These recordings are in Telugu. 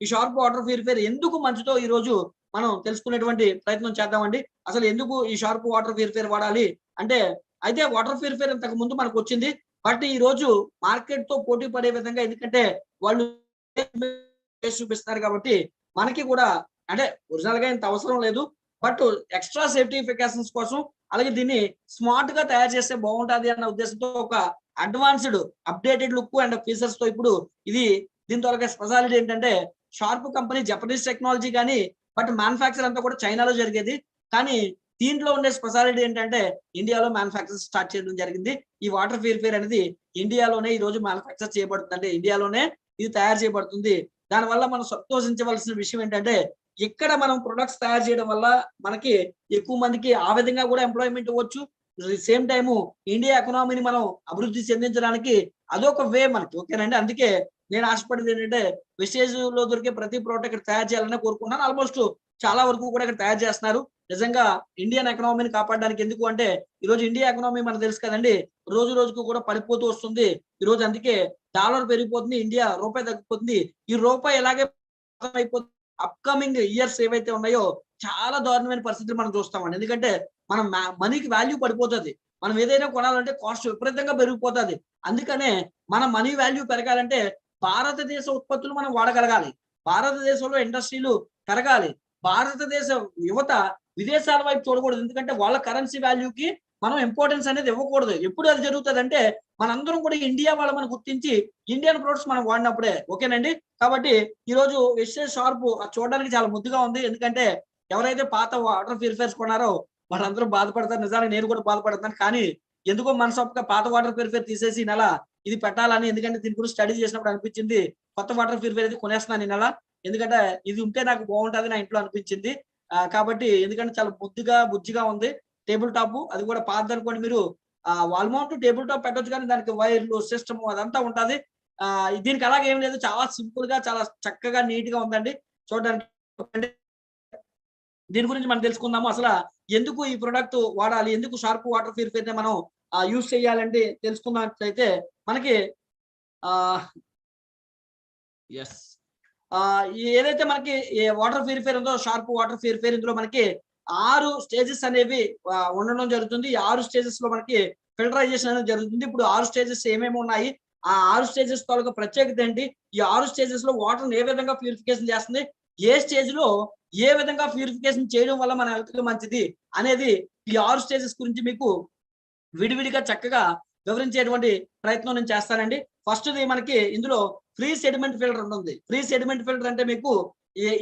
ఈ షార్ప్ వాటర్ ప్యూరిఫైర్ ఎందుకు మంచిదో ఈ రోజు మనం తెలుసుకునేటువంటి ప్రయత్నం చేద్దామండి. అసలు ఎందుకు ఈ షార్ప్ వాటర్ ప్యూరిఫైర్ వాడాలి? అంటే అయితే వాటర్ ప్యూరిఫైర్ ఇంతకు ముందు మనకు వచ్చింది. బట్ ఈ రోజు మార్కెట్తో పోటీ పడే విధంగా ఎందుకంటే వాళ్ళు చూపిస్తారు చూపిస్తున్నారు కాబట్టి మనకి కూడా అంటే ఒరిజినల్గా ఇంత అవసరం లేదు. బట్ ఎక్స్ట్రా సేఫ్టీ కోసం అలాగే దీన్ని స్మార్ట్గా తయారు చేస్తే బాగుంటది అన్న ఉద్దేశంతో ఒక అడ్వాన్స్డ్ అప్డేటెడ్ లుక్ అండ్ ఫీచర్స్తో ఇప్పుడు ఇది దీని త్వరగా స్పెషాలిటీ ఏంటంటే షార్ప్ కంపెనీ జపనీస్ టెక్నాలజీ కానీ బట్ మ్యానుఫాక్చర్ అంతా కూడా చైనాలో జరిగేది. కానీ దీంట్లో ఉండే స్పెషాలిటీ ఏంటంటే ఇండియాలో మ్యానుఫాక్చర్ స్టార్ట్ చేయడం జరిగింది. ఈ వాటర్ ప్యూరిఫైర్ అనేది ఇండియాలోనే ఈ రోజు మ్యానుఫాక్చర్ చేయబడుతుంది అంటే ఇండియాలోనే ఇది తయారు చేయబడుతుంది. దానివల్ల మనం సంతోషించవలసిన విషయం ఏంటంటే ఇక్కడ మనం ప్రొడక్ట్స్ తయారు చేయడం వల్ల మనకి ఎక్కువ మందికి ఆ విధంగా కూడా ఎంప్లాయ్మెంట్ ఇవ్వచ్చు సేమ్ టైము ఇండియా ఎకనామీని మనం అభివృద్ధి చెందించడానికి అదొక వే మనకి. ఓకేనండి అందుకే నేను ఆశపడేది ఏంటంటే వెస్టేజ్లో దొరికే ప్రతి ప్రోడక్ట్ ఇక్కడ తయారు చేయాలని కోరుకున్నాను ఆల్మోస్ట్ చాలా వరకు కూడా ఇక్కడ తయారు చేస్తున్నారు. నిజంగా ఇండియన్ ఎకనామీని కాపాడడానికి ఎందుకు అంటే ఈ రోజు ఇండియా ఎకనామీ మనకు తెలుసు కదండి రోజు రోజుకు కూడా పడిపోతూ వస్తుంది. ఈ రోజు అందుకే డాలర్ పెరిగిపోతుంది ఇండియా రూపాయి తగ్గిపోతుంది. ఈ రూపాయి ఎలాగే అయిపోతుంది అప్కమింగ్ ఇయర్స్ ఏవైతే ఉన్నాయో చాలా దారుణమైన పరిస్థితులు మనం చూస్తామండి. ఎందుకంటే మనం మనీకి వాల్యూ పడిపోతుంది. మనం ఏదైనా కొనాలంటే కాస్ట్ విపరీతంగా పెరిగిపోతుంది. అందుకనే మన మనీ వాల్యూ పెరగాలంటే భారతదేశ ఉత్పత్తులు మనం వాడగలగాలి. భారతదేశంలో ఇండస్ట్రీలు పెరగాలి. భారతదేశ యువత విదేశాల వైపు చూడకూడదు. ఎందుకంటే వాళ్ళ కరెన్సీ వాల్యూకి మనం ఇంపార్టెన్స్ అనేది ఇవ్వకూడదు. ఎప్పుడు అది జరుగుతుంది అంటే మనందరం కూడా ఇండియా వాళ్ళు మనం గుర్తించి ఇండియన్ ప్రొడక్ట్స్ మనం వాడినప్పుడే. ఓకేనండి? కాబట్టి ఈ రోజు వెస్టేజ్ షార్ప్ చూడడానికి చాలా ముద్దుగా ఉంది. ఎందుకంటే ఎవరైతే పాత వాటర్ ప్యూరిఫైర్స్ కొన్నారో వాళ్ళందరూ బాధపడతారు. నిజానికి నేను కూడా బాధపడతాను కానీ ఎందుకో మనసొక్క పాత వాటర్ ప్యూరిఫైర్ తీసేసి నెల ఇది పెట్టాలని ఎందుకంటే దీని గురించి స్టడీ చేసినప్పుడు అనిపించింది. కొత్త వాటర్ ప్యూరిఫైర్ అయితే కొనేస్తున్నాను నేను అలా. ఎందుకంటే ఇది ఉంటే నాకు బాగుంటుంది నా ఇంట్లో అనిపించింది. కాబట్టి ఎందుకంటే చాలా బుద్ధిగా బుజ్జిగా ఉంది. టేబుల్ టాప్ అది కూడా పాత అనుకోండి మీరు. వాల్ మౌంట్ టేబుల్ టాప్ పెట్టొచ్చు కానీ దానికి వైర్లు సిస్టమ్ అదంతా ఉంటుంది. ఆ దీనికి అలాగే ఏం లేదు. చాలా సింపుల్గా చాలా చక్కగా నీట్గా ఉందండి. చూడడానికి దీని గురించి మనం తెలుసుకుందాము. అసలు ఎందుకు ఈ ప్రొడక్ట్ వాడాలి? ఎందుకు షార్ప్ వాటర్ ప్యూరిఫైర్ మనం యూజ్ చేయాలంటే తెలుసుకున్నట్లయితే మనకి ఆ ఎస్ ఏదైతే మనకి వాటర్ ప్యూరిఫైర్ ఉందో షార్ప్ వాటర్ ప్యూరిఫైర్ ఇందులో మనకి ఆరు స్టేజెస్ అనేవి ఉండడం జరుగుతుంది. ఆరు స్టేజెస్లో మనకి ఫిల్టరైజేషన్ అనేది జరుగుతుంది. ఇప్పుడు ఆరు స్టేజెస్ ఏమేమి ఉన్నాయి? ఆ ఆరు స్టేజెస్ తాలూకా ప్రత్యేకత ఏంటి? ఈ ఆరు స్టేజెస్లో వాటర్ ఏ విధంగా ప్యూరిఫికేషన్ చేస్తుంది? ఏ స్టేజ్లో ఏ విధంగా ప్యూరిఫికేషన్ చేయడం వల్ల మన హెల్త్కి మంచిది? అనేది ఈ ఆరు స్టేజెస్ గురించి మీకు విడివిడిగా చక్కగా వివరించేటువంటి ప్రయత్నం నేను చేస్తానండి. ఫస్ట్ మనకి ఇందులో ఫ్రీ సెడిమెంట్ ఫిల్టర్ ఉంటుంది. ఫ్రీ సెడిమెంట్ ఫిల్టర్ అంటే మీకు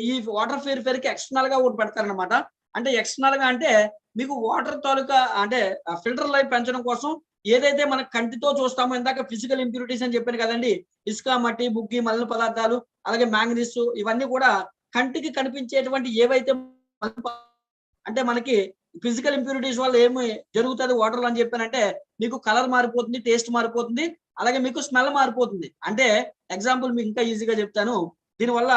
ఈ వాటర్ ప్యూరిఫైర్కి ఎక్స్టర్నల్గా ఒకటి పెడతారనమాట అంటే ఎక్స్టర్నల్గా అంటే మీకు వాటర్ తాలూకా అంటే ఫిల్టర్ లైఫ్ పెంచడం కోసం ఏదైతే మన కంటితో చూస్తామో ఇందాక ఫిజికల్ ఇంప్యూరిటీస్ అని చెప్పాను కదండి. ఇసుక మట్టి బుగ్గి మలిన పదార్థాలు అలాగే మ్యాంగనీస్ ఇవన్నీ కూడా కంటికి కనిపించేటువంటి ఏవైతే అంటే మనకి ఫిజికల్ ఇంప్యూరిటీస్ వల్ల ఏమి జరుగుతుంది? వాటర్ అని చెప్పానంటే మీకు కలర్ మారిపోతుంది టేస్ట్ మారిపోతుంది అలాగే మీకు స్మెల్ మారిపోతుంది. అంటే ఎగ్జాంపుల్ మీకు ఇంకా ఈజీగా చెప్తాను. దీనివల్ల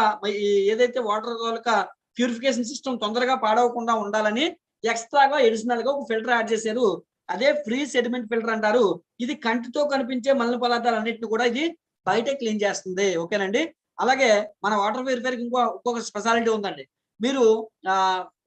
ఏదైతే వాటర్ యొక్క ప్యూరిఫికేషన్ సిస్టమ్ తొందరగా పాడవకుండా ఉండాలని ఎక్స్ట్రాగా ఎడిషనల్గా ఒక ఫిల్టర్ యాడ్ చేశారు. అదే ఫ్రీ సెడిమెంట్ ఫిల్టర్ అంటారు. ఇది కంటితో కనిపించే మలిన పదార్థాలు అన్నింటిని కూడా ఇది బయట క్లీన్ చేస్తుంది. ఓకేనండి? అలాగే మన వాటర్ ప్యూరిఫైర్ ఇంకో ఇంకొక స్పెషాలిటీ ఉందండి. మీరు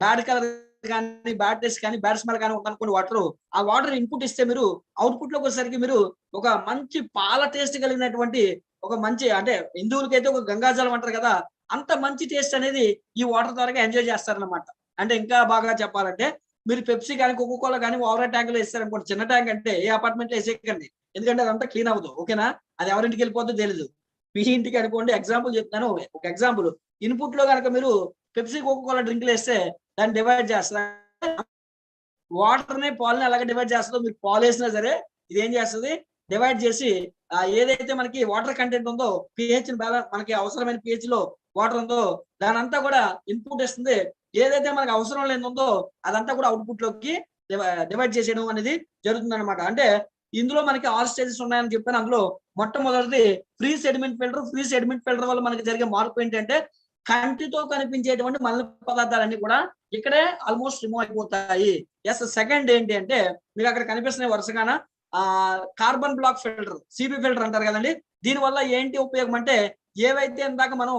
బ్యాడ్ కలర్ కానీ బ్యాడ్ కానీ బ్యాడ్ స్మెల్ కానీ ఉందనుకోండి వాటర్ ఆ వాటర్ ఇన్పుట్ ఇస్తే మీరు అవుట్పుట్లోకి వచ్చేసరికి మీరు ఒక మంచి పాల టేస్ట్ కలిగినటువంటి ఒక మంచి అంటే హిందువులకైతే ఒక గంగాజలం అంటారు కదా అంత మంచి టేస్ట్ అనేది ఈ వాటర్ ద్వారా ఎంజాయ్ చేస్తారనమాట అంటే ఇంకా బాగా చెప్పాలంటే మీరు పెప్సీ కానీ కోకోకోలా కానీ ఓవర్ ట్యాంక్లో ఇస్తారనుకోండి చిన్న ట్యాంక్ అంటే ఏ అపార్ట్మెంట్లో వేసేయకండి. ఎందుకంటే అదంతా క్లీన్ అవ్వదు ఓకేనా? అది ఎవరింటికి వెళ్ళిపోతుందో తెలియదు మీ ఇంటికి అనుకోండి ఎగ్జాంపుల్ చెప్తాను ఒక ఎగ్జాంపుల్ ఇన్పుట్లో కనుక మీరు పెప్సీ కోకోకోలా డ్రింక్లు వేస్తే దాన్ని డివైడ్ చేస్తారు? వాటర్ని పాల్ని అలాగే డివైడ్ చేస్తుందో మీరు పాలు వేసినా సరే ఇది ఏం చేస్తుంది? డివైడ్ చేసి ఏదైతే మనకి వాటర్ కంటెంట్ ఉందో పిహెచ్ బ్యాలెన్స్ మనకి అవసరమైన పిహెచ్లో వాటర్ ఉందో దాని అంతా కూడా ఇన్పుట్ ఇస్తుంది. ఏదైతే మనకు అవసరం లేనుందో అదంతా కూడా అవుట్పుట్లోకి డివైడ్ చేసేయడం అనేది జరుగుతుంది అనమాట అంటే ఇందులో మనకి ఆల్ స్టేజెస్ ఉన్నాయని చెప్పాను అందులో మొట్టమొదటిది free sediment filter free sediment filter వల్ల మనకి జరిగే మార్పు ఏంటంటే కంటితో కనిపించేటువంటి మలిన పదార్థాలన్నీ కూడా ఇక్కడే ఆల్మోస్ట్ రిమూవ్ అయిపోతాయి. ఎస్ సెకండ్ ఏంటి అంటే మీకు అక్కడ కనిపిస్తున్నాయి వరుసగాన ఆ carbon block filter CB filter అంటారు కదండి. దీని వల్ల ఏంటి ఉపయోగం అంటే ఏవైతే ఇందాక మనం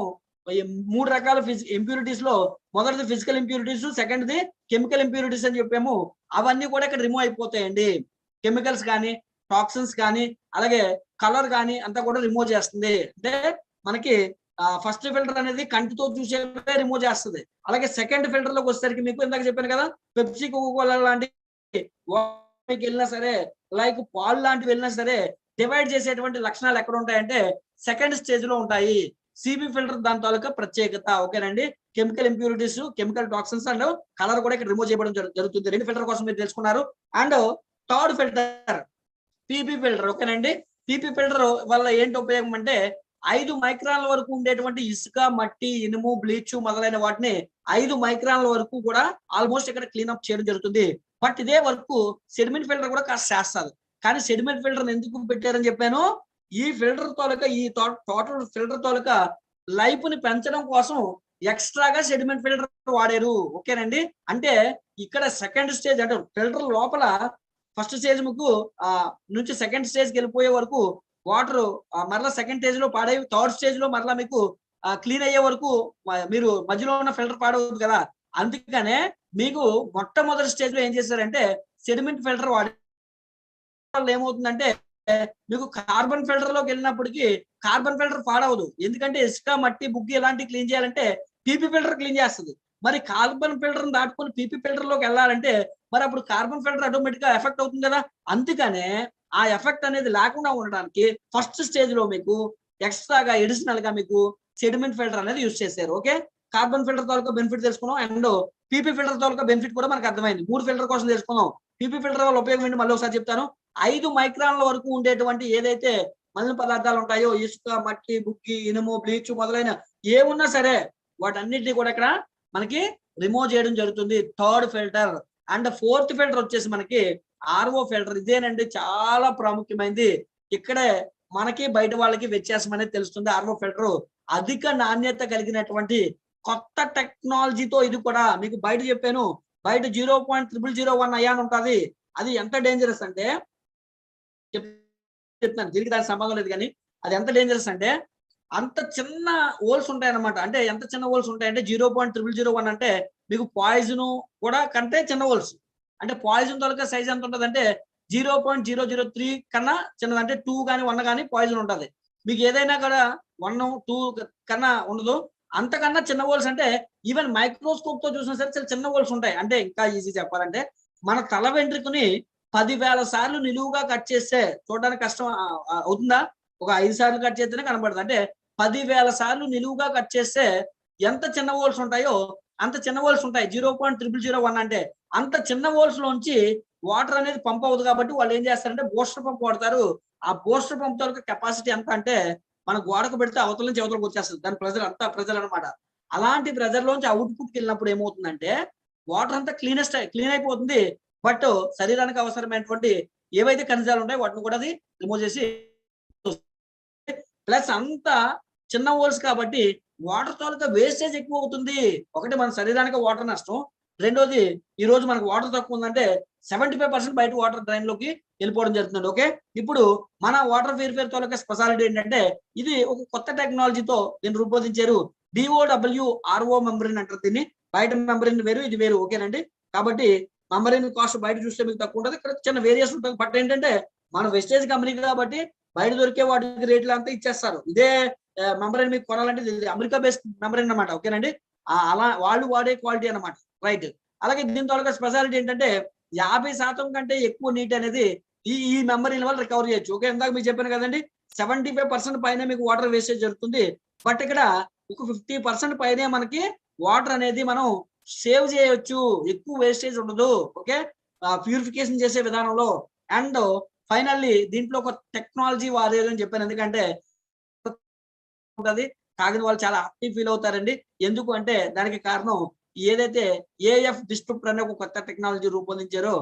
మూడు రకాల ఇంప్యూరిటీస్లో మొదటిది ఫిజికల్ ఇంప్యూరిటీస్ సెకండ్ది కెమికల్ ఇంప్యూరిటీస్ అని చెప్పాము. అవన్నీ కూడా ఇక్కడ రిమూవ్ అయిపోతాయండి. కెమికల్స్ కానీ టాక్సిన్స్ కానీ అలాగే కలర్ కానీ అంతా కూడా రిమూవ్ చేస్తుంది. అంటే మనకి ఫస్ట్ ఫిల్టర్ అనేది కంటితో చూసే రిమూవ్ చేస్తుంది. అలాగే సెకండ్ ఫిల్టర్లోకి వచ్చేసరికి మీకు ఇందాక చెప్పాను కదా పెప్సీ కోకోకోలా లాంటి మీకు వెళ్ళినా సరే లైక్ పాలు లాంటివి వెళ్ళినా సరే డివైడ్ చేసేటువంటి లక్షణాలు ఎక్కడ ఉంటాయంటే సెకండ్ స్టేజ్లో ఉంటాయి. సిబి ఫిల్టర్ దాని తాలూకా ప్రత్యేకత ఓకేనండి? Chemical impurities chemical toxins and colour కూడా ఇక్కడ రిమూవ్ చేయడం జరుగుతుంది. రెండు ఫిల్టర్ కోసం మీరు తెలుసుకున్నారు. And third filter PP filter ఓకేనండి? పీపీ ఫిల్టర్ వల్ల ఏంటి ఉపయోగం అంటే ఐదు మైక్రాన్ల వరకు ఉండేటువంటి ఇసుక మట్టి ఇనుము బ్లీచ్ మొదలైన వాటిని ఐదు మైక్రాన్ల వరకు కూడా ఆల్మోస్ట్ ఇక్కడ క్లీనప్ చేయడం జరుగుతుంది. బట్ ఇదే వరకు సెడిమెంట్ ఫిల్టర్ కూడా కాస్త చేస్తారు. కానీ సెడిమెంట్ ఫిల్టర్ ఎందుకు పెట్టారని చెప్పాను? ఈ ఫిల్టర్ తోలక ఈ టోటల్ ఫిల్టర్ తోలక లైఫ్ని పెంచడం కోసం ఎక్స్ట్రాగా సెడిమెంట్ ఫిల్టర్ వాడారు. ఓకేనండి? అంటే ఇక్కడ సెకండ్ స్టేజ్ అంటే ఫిల్టర్ లోపల ఫస్ట్ స్టేజ్ మీకు ఆ నుంచి సెకండ్ స్టేజ్కి వెళ్ళిపోయే వరకు వాటర్ మరలా సెకండ్ స్టేజ్లో పాడై థర్డ్ స్టేజ్లో మరలా మీకు క్లీన్ అయ్యే వరకు మీరు మధ్యలో ఉన్న ఫిల్టర్ పాడవద్దు కదా? అందుకనే మీకు మొట్టమొదటి స్టేజ్లో ఏం చేశారంటే సెడిమెంట్ ఫిల్టర్ వాడే ఏమవుతుందంటే మీకు కార్బన్ ఫిల్టర్లోకి వెళ్ళినప్పటికీ కార్బన్ ఫిల్టర్ పాడవదు. ఎందుకంటే ఇసుక మట్టి బుగ్గి ఇలాంటివి క్లీన్ చేయాలంటే పీపీ ఫిల్టర్ క్లీన్ చేస్తుంది. మరి కార్బన్ ఫిల్టర్ దాటుకొని పీపీ ఫిల్టర్లోకి వెళ్ళాలంటే మరి అప్పుడు కార్బన్ ఫిల్టర్ ఆటోమేటిక్గా ఎఫెక్ట్ అవుతుంది కదా? అందుకనే ఆ ఎఫెక్ట్ అనేది లేకుండా ఉండడానికి ఫస్ట్ స్టేజ్లో మీకు ఎక్స్ట్రాగా ఎడిషనల్గా మీకు సెడిమెంట్ ఫిల్టర్ అనేది యూజ్ చేశారు. ఓకే కార్బన్ ఫిల్టర్ తాలూకా బెనిఫిట్ తెలుసుకున్నాం. అండ్ పీపీ ఫిల్టర్ తాలూకా బెనిఫిట్ కూడా మనకు అర్థమైంది. మూడు ఫిల్టర్ కోసం తెలుసుకున్నాం పీపీ ఫిల్టర్ వల్ల ఉపయోగం ఏంటి? మళ్ళీ ఒకసారి చెప్తాను. ఐదు మైక్రాన్ల వరకు ఉండేటువంటి ఏదైతే మలిన పదార్థాలు ఉంటాయో ఇసుక మట్టి బుక్కి ఇనుము బ్లీచ్ మొదలైన ఏమున్నా సరే వాటన్నిటిని కూడా ఇక్కడ మనకి రిమూవ్ చేయడం జరుగుతుంది. Third filter and fourth filter వచ్చేసి మనకి ఆర్ఓ ఫిల్టర్ ఇదేనండి చాలా ప్రాముఖ్యమైనది ఇక్కడే మనకి బయట వాళ్ళకి వ్యత్యాసం అనేది తెలుస్తుంది. ఆర్ఓ ఫిల్టర్ అధిక నాణ్యత కలిగినటువంటి కొత్త టెక్నాలజీతో ఇది కూడా మీకు బయట చెప్పాను. బయట zero point triple zero one ion ఉంటుంది. అది ఎంత డేంజరస్ అంటే చెప్తున్నాను చెప్తాను దీనికి దానికి సంబంధం లేదు కానీ అది ఎంత డేంజరస్ అంటే అంత చిన్న హోల్స్ ఉంటాయి అన్నమాట అంటే ఎంత చిన్న హోల్స్ ఉంటాయంటే zero point triple zero one అంటే మీకు పాయిజన్ కూడా కంటే చిన్న హోల్స్ అంటే పాయిజన్ తొలక సైజ్ ఎంత ఉంటుంది అంటే zero point zero zero three కన్నా చిన్నది అంటే టూ కానీ వన్ కానీ పాయిజన్ ఉంటుంది. మీకు ఏదైనా కూడా వన్ టూ కన్నా ఉండదు. అంతకన్నా చిన్న హోల్స్ అంటే ఈవెన్ మైక్రోస్కోప్తో చూసినా సరే చాలా చిన్న హోల్స్ ఉంటాయి. అంటే ఇంకా ఈజీ చెప్పాలంటే మన తల వెంట్రుకని పదివేల సార్లు నిలువుగా కట్ చేస్తే చూడడానికి కష్టం అవుతుందా? ఒక ఐదు సార్లు కట్ చేస్తేనే కనబడుతుంది అంటే పదివేల సార్లు నిలువుగా కట్ చేస్తే ఎంత చిన్న హోల్స్ ఉంటాయో అంత చిన్న హోల్స్ ఉంటాయి. Zero point triple zero one అంటే అంత చిన్న హోల్స్ లోంచి వాటర్ అనేది పంప్ అవ్వదు కాబట్టి వాళ్ళు ఏం చేస్తారంటే బూస్టర్ పంప్ వాడతారు. ఆ బూస్టర్ పంప్తో కెపాసిటీ ఎంత అంటే మన గోడకు పెడితే అవతల నుంచి అవతలకు వచ్చేస్తుంది. దాని ప్రెజర్ అంతా ప్రెజర్ అన్నమాట. అలాంటి ప్రెజర్ లోంచి అవుట్పుట్కి వెళ్ళినప్పుడు ఏమవుతుందంటే వాటర్ అంతా క్లీనెస్ట్ క్లీన్ అయిపోతుంది. బట్ శరీరానికి అవసరమైనటువంటి ఏవైతే ఖనిజాలు ఉంటాయో వాటిని కూడా అది రిమూవ్ చేసి ప్లస్ అంత చిన్న హోల్స్ కాబట్టి వాటర్ తాలూకా వేస్టేజ్ ఎక్కువ అవుతుంది. ఒకటి మన శరీరానికి వాటర్ నష్టం. రెండోది ఈ రోజు మనకు వాటర్ తక్కువ ఉందంటే సెవెంటీ ఫైవ్ పర్సెంట్ బయట వాటర్ డ్రైన్లోకి వెళ్ళిపోవడం జరుగుతుంది. ఓకే? ఇప్పుడు మన వాటర్ ఫేర్ఫేర్ తాలూకా స్పెషాలిటీ ఏంటంటే ఇది ఒక కొత్త టెక్నాలజీతో దీన్ని రూపొందించారు. డిఓడబ్ల్యూ ఆర్ఓ మెంబరిన్ అంటారు దీన్ని. బయట మెంబరిన్ వేరు ఇది వేరు. ఓకేనండి? కాబట్టి మెంబరిన్ కాస్ట్ బయట చూస్తే మీకు తక్కువ ఉంటుంది. ఇక్కడ చిన్న వేరియేషన్ ఉంటుంది బట్ ఏంటంటే మన వెస్టేజ్ కంపెనీ కాబట్టి బయట దొరికే వాటికి రేట్లు అంతా ఇచ్చేస్తారు. ఇదే మెంబరిన్ మీకు కొనాలంటే అమెరికా బేస్డ్ మెంబర్ అన్నమాట ఓకేనండి? అలా వాళ్ళు వాడే క్వాలిటీ అన్నమాట రైట్ అలాగే దీని తాలూకా స్పెషాలిటీ ఏంటంటే యాభై శాతం కంటే ఎక్కువ నీటి అనేది ఈ ఈ మెమరీల వల్ల రికవర్ చేయొచ్చు ఓకే? ఇందాక మీకు చెప్పాను కదండి సెవెంటీ ఫైవ్ పర్సెంట్ పైన మీకు వాటర్ వేస్టేజ్ జరుగుతుంది బట్ ఇక్కడ ఒక ఫిఫ్టీ పర్సెంట్ పైనే మనకి వాటర్ అనేది మనం సేవ్ చేయొచ్చు ఎక్కువ వేస్టేజ్ ఉండదు ఓకే? ప్యూరిఫికేషన్ చేసే విధానంలో అండ్ ఫైనల్లీ దీంట్లో ఒక టెక్నాలజీ వాడేది అని చెప్పాను ఎందుకంటే ఉంటది. తాగిన వాళ్ళు చాలా హ్యాపీ ఫీల్ అవుతారండి. ఎందుకు అంటే దానికి కారణం ఏదైతే ఏఎఫ్ డిస్ట్రిప్టర్ అనే ఒక కొత్త టెక్నాలజీ రూపొందించారో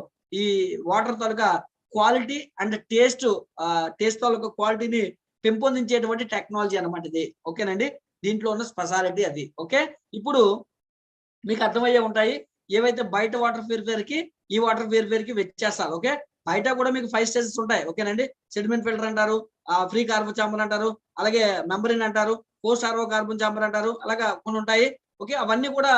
ఈ వాటర్ తాలూకా క్వాలిటీ అండ్ టేస్ట్ టేస్ట్ తాలూకా క్వాలిటీని పెంపొందించేటువంటి టెక్నాలజీ అన్నమాట ఇది. ఓకేనండి? దీంట్లో ఉన్న స్పెషాలిటీ అది. ఓకే? ఇప్పుడు మీకు అర్థమయ్యే ఉంటాయి. ఏవైతే బయట వాటర్ ప్యూరిఫైర్కి ఈ వాటర్ ప్యూరిఫైర్కి వ్యత్యాసాలు ఓకే? బయట కూడా మీకు ఫైవ్ స్టేజెస్ ఉంటాయి. ఓకేనండి? సెడిమెంట్ ఫిల్టర్ అంటారు ఫ్రీ కార్బన్ చాంబర్ అంటారు అలాగే మెంబరిన్ అంటారు పోస్ట్ ఆర్వో కార్బన్ చాంబర్ అంటారు అలాగా కొన్ని ఉంటాయి. ఓకే? అవన్నీ కూడా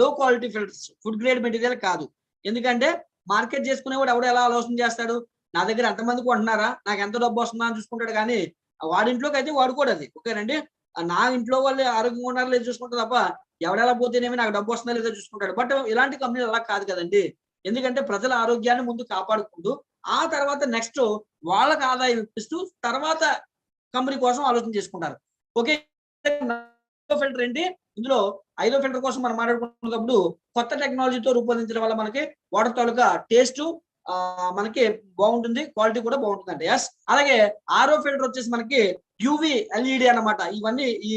low quality filters food grade material కాదు. ఎందుకంటే మార్కెట్ చేసుకునేవాడు ఎవడు ఎలా ఆలోచన చేస్తాడు? నా దగ్గర ఎంతమంది కొంటున్నారా నాకు ఎంత డబ్బు వస్తుందా అని చూసుకుంటాడు కానీ వాడింట్లోకి అయితే వాడుకోడు అది. ఓకేనండి? నా ఇంట్లో వాళ్ళు ఆరోగ్యంగా ఉన్నారో లేదు చూసుకుంటారు తప్ప ఎవడెలా పోతేనేమి నాకు డబ్బు వస్తుందా లేదో చూసుకుంటాడు. బట్ ఇలాంటి కంపెనీలు అలా కాదు కదండి. ఎందుకంటే ప్రజల ఆరోగ్యాన్ని ముందు కాపాడుకుంటూ ఆ తర్వాత నెక్స్ట్ వాళ్ళకి ఆదాయం ఇప్పిస్తూ తర్వాత కంపెనీ కోసం ఆలోచన చేసుకుంటారు. ఓకే ఫిల్టర్ ఏంటి? ఇందులో ఐదో ఫిల్టర్ కోసం మనం మాట్లాడుకున్నప్పుడు కొత్త టెక్నాలజీతో రూపొందించడం వల్ల మనకి వాటర్ తాలూకా టేస్ట్ మనకి బాగుంటుంది క్వాలిటీ కూడా బాగుంటుంది ఎస్ అలాగే ఆరో ఫిల్టర్ వచ్చేసి మనకి యూవి ఎల్ఈడి అన్నమాట. ఇవన్నీ ఈ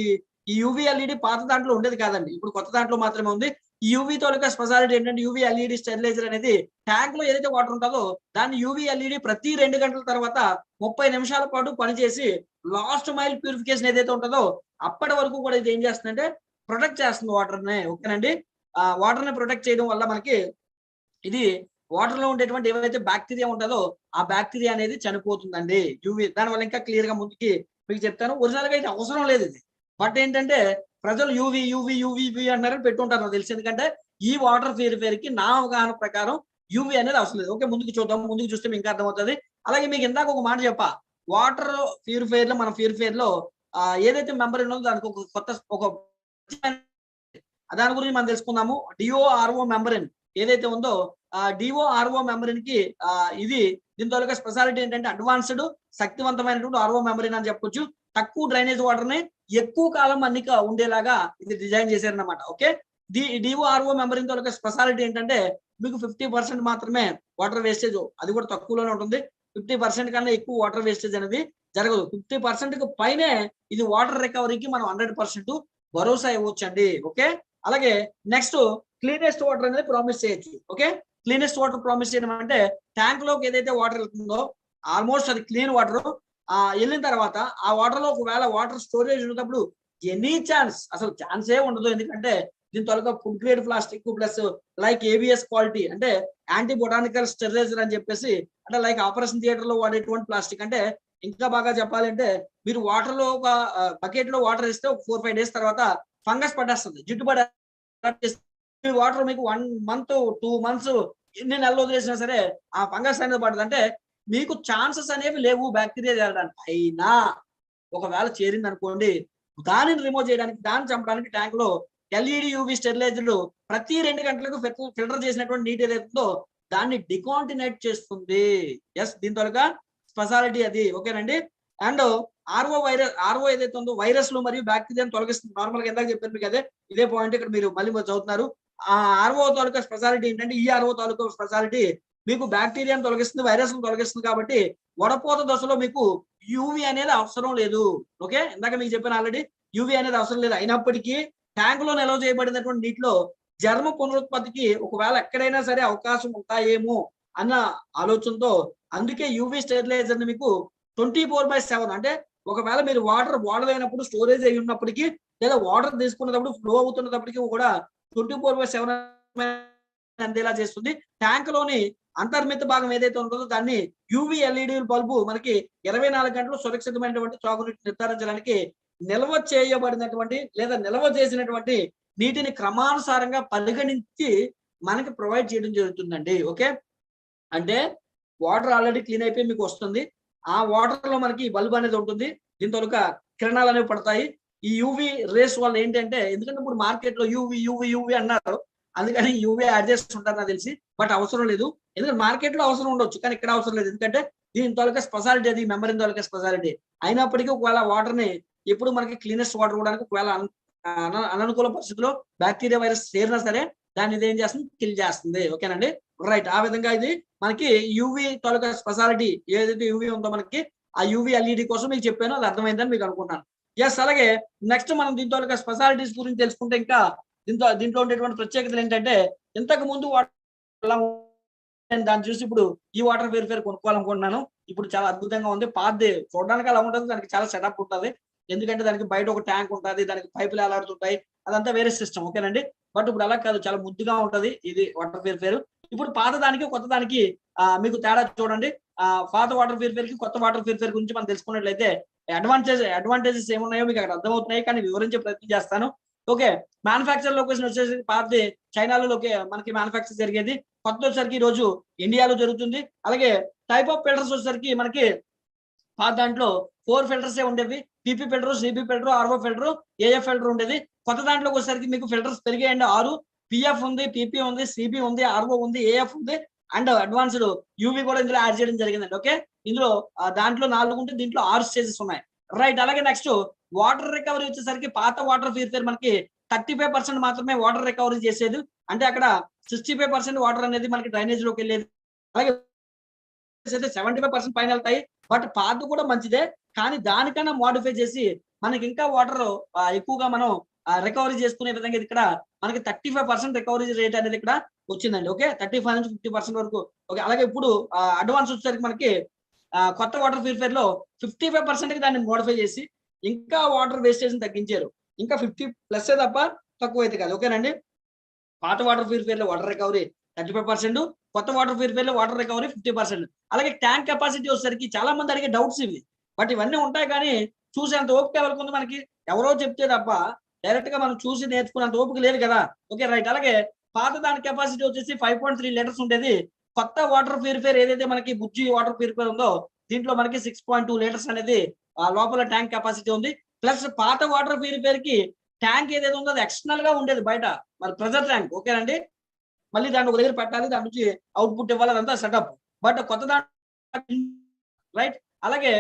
ఈ యూవి ఎల్ఈడి పాత దాంట్లో ఉండేది కాదండి. ఇప్పుడు కొత్త దాంట్లో మాత్రమే ఉంది. యూవీ తాలూకా స్పెషాలిటీ ఏంటంటే యూవీ ఎల్ఈడి స్టెరిలైజర్ అనేది ట్యాంక్లో ఏదైతే వాటర్ ఉంటుందో దాన్ని యూవి ఎల్ఈడి ప్రతి రెండు గంటల తర్వాత ముప్పై నిమిషాల పాటు పనిచేసి లాస్ట్ మైల్ ప్యూరిఫికేషన్ ఏదైతే ఉంటుందో అప్పటి వరకు కూడా ఇది ఏం చేస్తుందంటే ప్రొటెక్ట్ చేస్తుంది వాటర్ని. ఓకేనండి? ఆ వాటర్ని ప్రొటెక్ట్ చేయడం వల్ల మనకి ఇది వాటర్లో ఉండేటువంటి ఏవైతే బ్యాక్టీరియా ఉంటుందో ఆ బ్యాక్టీరియా అనేది చనిపోతుందండి. యూవీ దానివల్ల ఇంకా క్లియర్గా ముందుకి మీకు చెప్తాను. ఒరిజినల్గా అయితే అవసరం లేదు ఇది. బట్ ఏంటంటే ప్రజలు యూవి యూవి యూవి యూవి అంటారని పెట్టుంటారు నాకు తెలిసి. ఎందుకంటే ఈ వాటర్ ప్యూరిఫైర్కి నా అవగాహన ప్రకారం యూవి అనేది అవసరం లేదు. ఓకే ముందుకు చూద్దాం ముందుకు చూస్తే ఇంకా అర్థమవుతుంది. అలాగే మీకు ఇందాక ఒక మాట చెప్పా. వాటర్ ప్యూరిఫైర్లో మన ప్యూరిఫైర్లో ఏదైతే మెంబర్ ఉన్నదో దానికి ఒక కొత్త ఒక దాని గురించి మనం తెలుసుకుందాము. డిఓఆర్ఓ మెంబరిన్ ఏదైతే ఉందో డిఓఆర్ఓ మెంబరిన్కి ఇది దీని తాలూకా స్పెషాలిటీ ఏంటంటే అడ్వాన్స్డ్ శక్తివంతమైనటువంటి ఆర్ఓ మెంబరిన్ అని చెప్పొచ్చు. తక్కువ డ్రైనేజ్ వాటర్ని ఎక్కువ కాలం అన్నిక ఉండేలాగా ఇది డిజైన్ చేశారనమాట ఓకే? డి డిఓఆర్ఓ మెంబర్తో స్పెషాలిటీ ఏంటంటే మీకు ఫిఫ్టీ పర్సెంట్ మాత్రమే వాటర్ వేస్టేజ్ అది కూడా తక్కువలోనే ఉంటుంది. ఫిఫ్టీ పర్సెంట్ కన్నా ఎక్కువ వాటర్ వేస్టేజ్ అనేది జరగదు. ఫిఫ్టీ పర్సెంట్కి పైనే ఇది వాటర్ రికవరీకి మనం హండ్రెడ్ పర్సెంట్ భరోసా ఇవ్వచ్చు అండి ఓకే? అలాగే నెక్స్ట్ క్లీనెస్ట్ వాటర్ అనేది ప్రామిస్ చేయొచ్చు ఓకే? క్లీనెస్ట్ వాటర్ ప్రామిస్ చేయడం అంటే ట్యాంక్లోకి ఏదైతే వాటర్ వెళ్తుందో ఆల్మోస్ట్ అది క్లీన్ వాటర్ ఆ వెళ్ళిన తర్వాత ఆ వాటర్లో ఒకవేళ వాటర్ స్టోరేజ్ ఉన్నప్పుడు ఎనీ ఛాన్స్ అసలు ఛాన్సే ఉండదు. ఎందుకంటే దీని త్వరగా food grade plastic plus like ABS quality అంటే యాంటీ బొటానికల్ స్టెరిలైజర్ అని చెప్పేసి అంటే లైక్ ఆపరేషన్ థియేటర్లో వాడేటువంటి ప్లాస్టిక్ అంటే ఇంకా బాగా చెప్పాలంటే మీరు వాటర్లో ఒక బకెట్లో వాటర్ వేస్తే ఒక ఫోర్ ఫైవ్ డేస్ తర్వాత ఫంగస్ పట్టేస్తుంది. జిడ్డు పడే వాటర్ మీకు వన్ మంత్ టూ మంత్స్ ఎన్ని నెలలు వదిలేసినా సరే ఆ ఫంగస్ అనేది పడుతుంది అంటే మీకు ఛాన్సెస్ అనేవి లేవు బ్యాక్టీరియా చేరడానికి అయినా ఒకవేళ చేరింది అనుకోండి దానిని రిమూవ్ చేయడానికి దాన్ని చంపడానికి ట్యాంక్లో ఎల్ఈడి యూవి స్టెరిలైజర్లు ప్రతి రెండు గంటలకు ఫిల్టర్ చేసినటువంటి నీటి ఏదైతుందో దాన్ని డికాంటినేట్ చేస్తుంది. ఎస్ దీని త్వరగా స్పెషాలిటీ అది. ఓకేనండి అండ్ ఆర్ఓ వైరస్ ఆర్ఓ ఏదైతే ఉందో వైరస్లు మరియు బ్యాక్టీరియాను తొలగిస్తుంది. నార్మల్గా ఎందాక చెప్పాను మీకు అదే. ఇదే పాయింట్ ఇక్కడ మీరు మళ్ళీ చదువుతున్నారు. ఆ ఆర్ఓ తాలూకా స్పెషాలిటీ ఏంటంటే ఈ ఆర్ఓ తాలూకా స్పెషాలిటీ మీకు బ్యాక్టీరియాను తొలగిస్తుంది వైరస్ తొలగిస్తుంది కాబట్టి వడపోత దశలో మీకు యూవి అనేది అవసరం లేదు. ఓకే ఇందాక మీకు చెప్పాను ఆల్రెడీ యూవి అనేది అవసరం లేదు. అయినప్పటికీ ట్యాంక్లో నిల్వ చేయబడినటువంటి నీటిలో జర్మ పునరుత్పత్తికి ఒకవేళ ఎక్కడైనా సరే అవకాశం ఉంటాయేమో అన్న ఆలోచనతో అందుకే యూవి స్టెరిలైజర్ని మీకు ట్వంటీ ఫోర్ బై సెవెన్ అంటే ఒకవేళ మీరు వాటర్ వాడలేనప్పుడు స్టోరేజ్ అయి ఉన్నప్పటికీ లేదా వాటర్ తీసుకున్నప్పుడు ఫ్లో అవుతున్నప్పటికీ కూడా ట్వంటీ ఫోర్ బై సెవెన్ అందేలా చేస్తుంది. ట్యాంక్లోని అంతర్మిత భాగం ఏదైతే ఉంటుందో దాన్ని యూవి ఎల్ఈడి బల్బు మనకి ఇరవై నాలుగు గంటలు సురక్షితమైనటువంటి త్రాగునీటి నిర్ధారించడానికి నిల్వ చేయబడినటువంటి లేదా నిల్వ చేసినటువంటి నీటిని క్రమానుసారంగా పరిగణించి మనకి ప్రొవైడ్ చేయడం జరుగుతుందండి. ఓకే? అంటే వాటర్ ఆల్రెడీ క్లీన్ అయిపోయి మీకు వస్తుంది. ఆ వాటర్లో మనకి బల్బ్ అనేది ఉంటుంది. దీని తొలక కిరణాలు అనేవి పడతాయి. ఈ యూవి రేస్ వల్ల ఏంటంటే ఎందుకంటే ఇప్పుడు మార్కెట్లో యూవి యూవి యూవి అన్నారు. అందుకని యూవి యాడ్ చేస్తుంటారు నాకు తెలిసి బట్ అవసరం లేదు. ఎందుకంటే మార్కెట్లో అవసరం ఉండొచ్చు కానీ ఇక్కడ అవసరం లేదు. ఎందుకంటే దీని తాలూకా స్పెషాలిటీ అది మెమరీ తాలూకా స్పెషాలిటీ. అయినప్పటికీ ఒకవేళ వాటర్ని ఎప్పుడు మనకి క్లీనెస్ట్ వాటర్ కూడా ఒకవేళ అననుకూల పరిస్థితిలో బ్యాక్టీరియా వైరస్ చేరినా సరే దాన్ని ఇది ఏం చేస్తుంది? కిల్ చేస్తుంది. ఓకేనండి? రైట్. ఆ విధంగా ఇది మనకి యూవి తాలూకా స్పెషాలిటీ ఏదైతే యూవి ఉందో మనకి ఆ యూవి ఎల్ఈడి కోసం మీకు చెప్పాను అది అర్థమైందని మీకు అనుకుంటున్నాను. ఎస్ అలాగే నెక్స్ట్ మనం దీని తాలూకా స్పెషాలిటీస్ గురించి తెలుసుకుంటే ఇంకా దీంతో దీంట్లో ఉండేటువంటి ప్రత్యేకతలు ఏంటంటే ఇంతకు ముందు వాటర్ నేను దాన్ని చూసి ఇప్పుడు ఈ వాటర్ ప్యూరిఫైర్ కొనుక్కోవాలనుకుంటున్నాను. ఇప్పుడు చాలా అద్భుతంగా ఉంది. పాతది చూడడానికి అలా ఉంటుంది. దానికి చాలా సెటప్ ఉంటుంది. ఎందుకంటే దానికి బయట ఒక ట్యాంక్ ఉంటుంది. దానికి పైపులు ఎలాడుతుంటాయి అదంతా వేరే సిస్టమ్ ఓకేనండి? బట్ ఇప్పుడు అలా కాదు. చాలా ముద్దుగా ఉంటది. ఇది వాటర్ ప్యూరిఫైర్ ఇప్పుడు పాత దానికి కొత్త దానికి మీకు తేడా చూడండి. ఆ పాత వాటర్ ప్యూరిఫైర్కి కొత్త వాటర్ ప్యూరిఫైర్ గురించి మనం తెలుసుకున్నట్లయితే అడ్వాంటేజ్ అడ్వాంటేజెస్ ఏమున్నాయో మీకు అక్కడ అర్థమవుతున్నాయి. కానీ వివరించే ప్రయత్నం చేస్తాను. ఓకే మ్యానుఫ్యాక్చర్ లొకేషన్ వచ్చేసి పాతది చైనాలో మనకి మ్యానుఫాక్చర్ జరిగేది. కొత్త వచ్చేసరికి ఈ రోజు ఇండియాలో జరుగుతుంది. అలాగే టైప్ ఆఫ్ ఫిల్టర్స్ వచ్చేసరికి మనకి పాత దాంట్లో ఫోర్ ఫిల్టర్స్ ఏ ఉండేవి. PP filter CB filter RO filter AF filter ఉండేది. కొత్త దాంట్లోకి వచ్చేసరికి మీకు ఫిల్టర్స్ పెరిగాయండి ఆరు పిఎఫ్ ఉంది పీపీ ఉంది సిబి ఉంది ఆర్ఓ ఉంది ఏఎఫ్ ఉంది. అండ్ అడ్వాన్స్డ్ యూవి కూడా ఇందులో యాడ్ చేయడం జరిగిందండి. ఓకే ఇందులో దాంట్లో నాలుగు ఉంటే దీంట్లో ఆరు స్టేజెస్ ఉన్నాయి. రైట్ అలాగే నెక్స్ట్ వాటర్ రికవరీ వచ్చేసరికి పాత వాటర్ ఫీర్ మనకి థర్టీ ఫైవ్ పర్సెంట్ మాత్రమే వాటర్ రికవరీ చేసేది. అంటే అక్కడ సిక్స్టీ ఫైవ్ పర్సెంట్ వాటర్ అనేది మనకి డ్రైనేజ్లోకి వెళ్ళేది. అలాగే సెవెంటీ ఫైవ్ పర్సెంట్ పైన వెళ్తాయి. బట్ పాత కూడా మంచిదే. కానీ దానికన్నా మోడిఫై చేసి మనకి ఇంకా వాటర్ ఎక్కువగా మనం రికవరీ చేసుకునే విధంగా ఇక్కడ మనకి thirty five percent recovery rate అనేది ఇక్కడ వచ్చిందండి. ఓకే థర్టీ ఫైవ్ నుంచి ఫిఫ్టీ పర్సెంట్ వరకు. ఓకే అలాగే ఇప్పుడు అడ్వాన్స్ వచ్చేసరికి మనకి కొత్త వాటర్ ప్యూరిఫైర్లో ఫిఫ్టీ ఫైవ్ పర్సెంట్కి దాన్ని మోడిఫై చేసి ఇంకా వాటర్ వేస్టేజ్ తగ్గించారు. ఇంకా ఫిఫ్టీ ప్లస్ తప్ప తక్కువ అయితే కాదు. ఓకేనండి పాత water ప్యూరిఫైర్లో water recovery thirty five percent కొత్త వాటర్ ప్యూరిఫైర్లో వాటర్ రికవరీ ఫిఫ్టీ పర్సెంట్ అలాగే ట్యాంక్ కెపాసిటీ వచ్చేసరికి చాలా మంది అడిగే డౌట్స్ ఇవి. బట్ ఇవన్నీ ఉంటాయి కానీ చూసేంత ఓపిక ఎవరికి ఉంది మనకి? ఎవరో చెప్తే తప్ప డైరెక్ట్గా మనం చూసి నేర్చుకున్నంత ఓపిక లేదు కదా. Okay right. అలాగే పాత దాని కెపాసిటీ వచ్చేసి ఫైవ్ పాయింట్ త్రీ లీటర్స్ ఉండేది. కొత్త వాటర్ ప్యూరిఫైర్ ఏదైతే మనకి బుజ్జి వాటర్ ప్యూరిఫైర్ ఉందో దీంట్లో మనకి సిక్స్ పాయింట్ టూ లీటర్స్ అనేది ఆ లోపల ట్యాంక్ కెపాసిటీ ఉంది. ప్లస్ పాత వాటర్ ప్యూరిఫైర్కి ట్యాంక్ ఏదైతే ఉందో అది ఎక్స్టర్నల్గా ఉండేది బయట. మరి ప్రెజర్ ట్యాంక్ ఓకేనండి మళ్ళీ దాన్ని ఒక దగ్గర పెట్టాలి దాని నుంచి అవుట్పుట్ ఇవ్వాలి అదంతా సెటప్ బట్ కొత్త దాంట్లో రైట్ అలాగే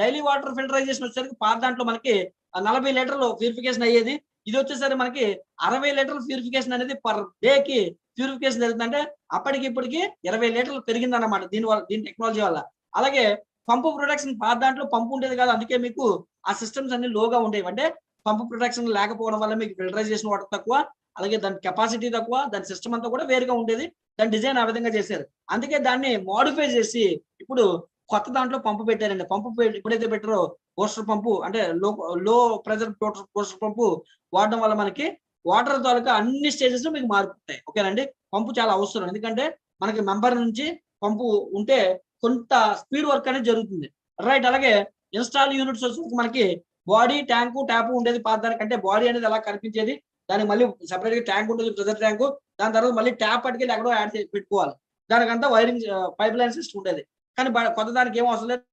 డైలీ వాటర్ ఫిల్టరైజేషన్ వచ్చేసరికి పాత దాంట్లో మనకి ఆ నలభై లీటర్లు ప్యూరిఫికేషన్ అయ్యేది. ఇది వచ్చేసరి మనకి అరవై లీటర్ల ప్యూరిఫికేషన్ అనేది పర్ డే కి ప్యూరిఫికేషన్ జరుగుతుందంటే అప్పటికి ఇప్పటికి ఇరవై లీటర్లు పెరిగింది అనమాట దీని వల్ల దీని టెక్నాలజీ వల్ల. అలాగే పంపు ప్రొడక్షన్ పాత దాంట్లో పంపు ఉండేది కాదు. అందుకే మీకు ఆ సిస్టమ్స్ అన్ని లోగా ఉండేవి. అంటే పంపు ప్రొడక్షన్ లేకపోవడం వల్ల మీకు ఫిల్టరైజేషన్ వాటర్ తక్కువ అలాగే దాని కెపాసిటీ తక్కువ దాని సిస్టమ్ అంతా కూడా వేరుగా ఉండేది. దాని డిజైన్ ఆ విధంగా చేశారు. అందుకే దాన్ని మోడిఫై చేసి ఇప్పుడు కొత్త దాంట్లో పంపు పెట్టారండి. పంపు ఎప్పుడైతే పెట్టారో పోస్టర్ పంపు అంటే లో లో ప్రెజర్ పోస్టర్ పంపు వాడడం వల్ల మనకి వాటర్ తాలూకా అన్ని స్టేజెస్లో మీకు మారుతాయి ఓకేనండి పంపు చాలా అవసరం. ఎందుకంటే మనకి మెంబర్ నుంచి పంపు ఉంటే కొంత స్పీడ్ వర్క్ అనేది జరుగుతుంది. రైట్. అలాగే ఇన్స్టాల్ యూనిట్స్ వచ్చి మనకి బాడీ ట్యాంకు ట్యాప్ ఉండేది పాత అంటే బాడీ అనేది అలా కనిపించేది? దానికి మళ్ళీ సెపరేట్గా ట్యాంక్ ఉంటుంది ప్రెజర్ ట్యాంకు. దాని తర్వాత మళ్ళీ ట్యాప్ పట్టుకెళ్ళి ఎక్కడో యాడ్ చేసి పెట్టుకోవాలి. దానికంతా వైరింగ్ పైప్ లైన్ సిస్టమ్ ఉండేది. కానీ కొత్త దానికి ఏం అవసరం లేదు.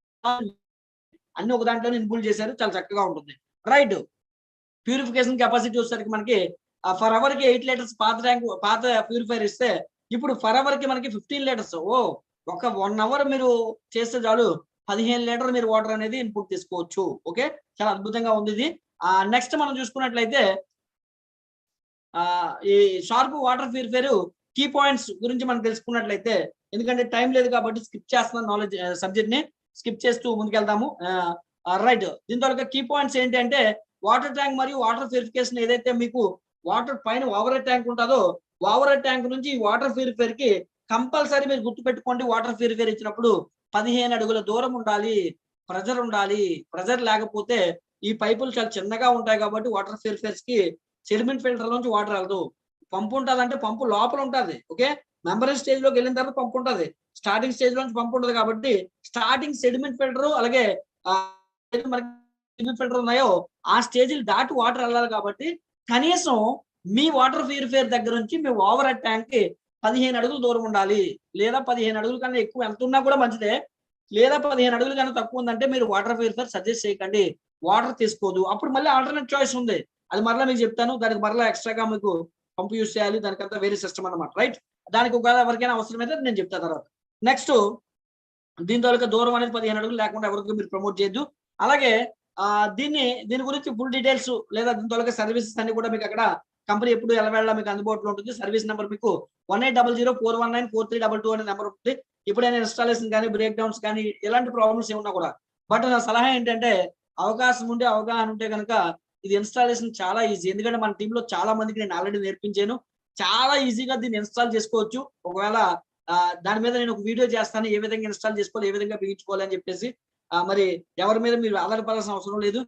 అన్ని ఒక దాంట్లోనే ఇన్క్లూడ్ చేశారు చాలా చక్కగా ఉంటుంది. రైట్ ప్యూరిఫికేషన్ కెపాసిటీ వచ్చేసరికి మనకి ఫర్ అవర్కి ఎయిట్ లీటర్స్ పాత ట్యాంక్ పాత ప్యూరిఫైర్ ఇస్తే ఇప్పుడు ఫర్ అవర్కి మనకి ఫిఫ్టీన్ లీటర్స్ ఓ ఒక వన్ అవర్ మీరు చేస్తే చాలు పదిహేను లీటర్ మీరు వాటర్ అనేది ఇన్పుట్ తీసుకోవచ్చు. ఓకే? చాలా అద్భుతంగా ఉంది ఇది. నెక్స్ట్ మనం చూసుకున్నట్లయితే ఈ sharp water purifier key points గురించి మనం తెలుసుకున్నట్లయితే ఎందుకంటే టైం లేదు కాబట్టి స్కిప్ చేస్తున్నాను నాలెడ్జ్ సబ్జెక్ట్ని. స్కిప్ చేస్తూ ముందుకెళ్దాము. రైట్. దీని తర్వాత కీ పాయింట్స్ ఏంటి అంటే వాటర్ ట్యాంక్ మరియు వాటర్ ప్యూరిఫికేషన్ ఏదైతే మీకు వాటర్ పైన ఓవర్ ట్యాంక్ ఉంటుందో ఓవర్ ట్యాంక్ నుంచి వాటర్ ప్యూరిఫైర్కి కంపల్సరీ మీరు గుర్తుపెట్టుకోండి వాటర్ ప్యూరిఫైర్ ఇచ్చినప్పుడు పదిహేను అడుగుల దూరం ఉండాలి ప్రెజర్ ఉండాలి. ప్రెజర్ లేకపోతే ఈ పైపులు చాలా చిన్నగా ఉంటాయి కాబట్టి వాటర్ ప్యూరిఫైర్స్కి సెడిమెంట్ ఫిల్టర్ నుంచి వాటర్ వెళ్ళదు పంపు ఉంటదంటే పంపు లోపల ఉంటుంది ఓకే? మెంబరింగ్ స్టేజ్లోకి వెళ్ళిన తర్వాత పంపు ఉంటుంది. స్టార్టింగ్ స్టేజ్ లోంచి పంపు ఉండదు కాబట్టి స్టార్టింగ్ సెడిమెంట్ ఫిల్టర్ అలాగే మనకి సెడిమెంట్ ఫిల్టర్ ఉన్నాయో ఆ స్టేజ్ దాటి వాటర్ వెళ్ళాలి కాబట్టి కనీసం మీ వాటర్ ప్యూరిఫైర్ దగ్గర నుంచి మీ ఓవర్ హెడ్ ట్యాంక్కి పదిహేను అడుగులు దూరం ఉండాలి. లేదా పదిహేను అడుగుల కన్నా ఎక్కువ ఎంత ఉన్నా కూడా మంచిదే. లేదా పదిహేను అడుగుల కన్నా తక్కువ ఉందంటే మీరు వాటర్ ప్యూరిఫైర్ సజెస్ట్ చేయకండి. వాటర్ తీసుకోదు. అప్పుడు మళ్ళీ ఆల్టర్నేట్ చాయిస్ ఉంది. అది మరలా మీకు చెప్తాను. దానికి మరలా ఎక్స్ట్రాగా మీకు పంపు యూస్ చేయాలి. దానికంతా వేరే సిస్టమ్ అన్నమాట. రైట్ దానికి ఒకవేళ ఎవరికైనా అవసరమైతే నేను చెప్తాను తర్వాత. నెక్స్ట్ దీని తాలూకా దూరం అనేది పదిహేను అడుగులు లేకుండా ఎవరికి మీరు ప్రమోట్ చేయొద్దు. అలాగే ఆ దీన్ని దీని గురించి ఫుల్ డీటెయిల్స్ లేదా దీని తాలూకా సర్వీసెస్ అన్ని కూడా మీకు అక్కడ కంపెనీ ఎప్పుడు ఎలా వెళ్ళాలి మీకు అందుబాటులో ఉంటుంది. సర్వీస్ నెంబర్ మీకు one eight double zero four one nine four three double two అనే నెంబర్ ఉంటుంది. ఇప్పుడైనా ఇన్స్టాలేషన్ కానీ బ్రేక్ డౌన్స్ కానీ ఎలాంటి ప్రాబ్లమ్స్ ఏమున్నా కూడా. బట్ నా సలహా ఏంటంటే అవకాశం ఉంటే అవగాహన ఉంటే కనుక ఇది ఇన్స్టాలేషన్ చాలా ఈజీ ఎందుకంటే మన టీంలో చాలా మందికి నేను ఆల్రెడీ నేర్పించాను. చాలా ఈజీగా దీన్ని ఇన్స్టాల్ చేసుకోవచ్చు. ఒకవేళ దాని మీద నేను ఒక వీడియో చేస్తాను. ఏ విధంగా ఇన్స్టాల్ చేసుకోవాలి ఏ విధంగా బిగించుకోవాలి అని చెప్పేసి మరి ఎవరి మీద మీరు ఆధారపడాల్సిన అవసరం లేదు.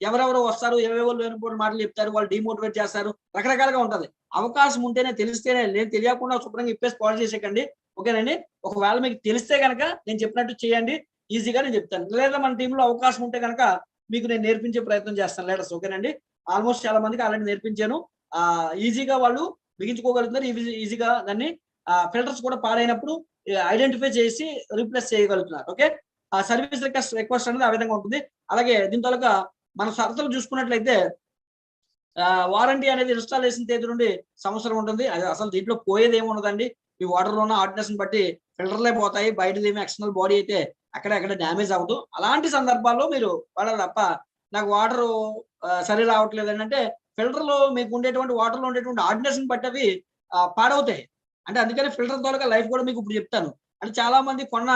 ఎవరెవరు వస్తారు ఏవేవో లేనిపోయిన మాటలు చెప్తారు వాళ్ళు డిమోటివేట్ చేస్తారు. రకరకాలుగా ఉంటది. అవకాశం ఉంటేనే తెలిస్తేనే నేను తెలియకుండా శుభ్రంగా ఇప్పేసి కాల్ చేసేకండి ఓకేనండి? ఒకవేళ మీకు తెలిస్తే కనుక నేను చెప్పినట్టు చేయండి. ఈజీగా నేను చెప్తాను. లేదా మన టీంలో అవకాశం ఉంటే కనుక మీకు నేను నేర్పించే ప్రయత్నం చేస్తాను లేడర్స్ ఓకేనండి? ఆల్మోస్ట్ చాలా మందికి ఆల్రెడీ నేర్పించాను. ఈజీగా వాళ్ళు బిగించుకోగలుగుతున్నారు. ఈజీగా దాన్ని ఫిల్టర్స్ కూడా పాడైనప్పుడు ఐడెంటిఫై చేసి రీప్లేస్ చేయగలుగుతున్నారు ఓకే ఆ సర్వీస్ రిక్వెస్ట్ రిక్వెస్ట్ అనేది ఆ విధంగా ఉంటుంది. అలాగే దీని తొలక మన షరతులు చూసుకున్నట్లయితే వారంటీ అనేది ఇన్స్టాలేషన్ తేదీ నుండి సంవత్సరం ఉంటుంది. అది అసలు దీంట్లో పోయేది ఏమి ఉండదండి. ఈ వాటర్లో ఉన్న ఆర్డినేషన్ బట్టి ఫిల్టర్లే పోతాయి. బయటది ఏమి ఎక్స్టర్నల్ బాడీ అయితే అక్కడ అక్కడ డ్యామేజ్ అవ్వదు. అలాంటి సందర్భాల్లో మీరు వాడాలి తప్ప నాకు వాటర్ సరి రావట్లేదు అంటే ఫిల్టర్లో మీకు ఉండేటువంటి వాటర్లో ఉండేటువంటి ఆర్డినేషన్ బట్టి అవి పాడవుతాయి. అంటే అందుకని ఫిల్టర్ ద్వారా లైఫ్ కూడా మీకు ఇప్పుడు చెప్తాను. అంటే చాలా మంది కొన్న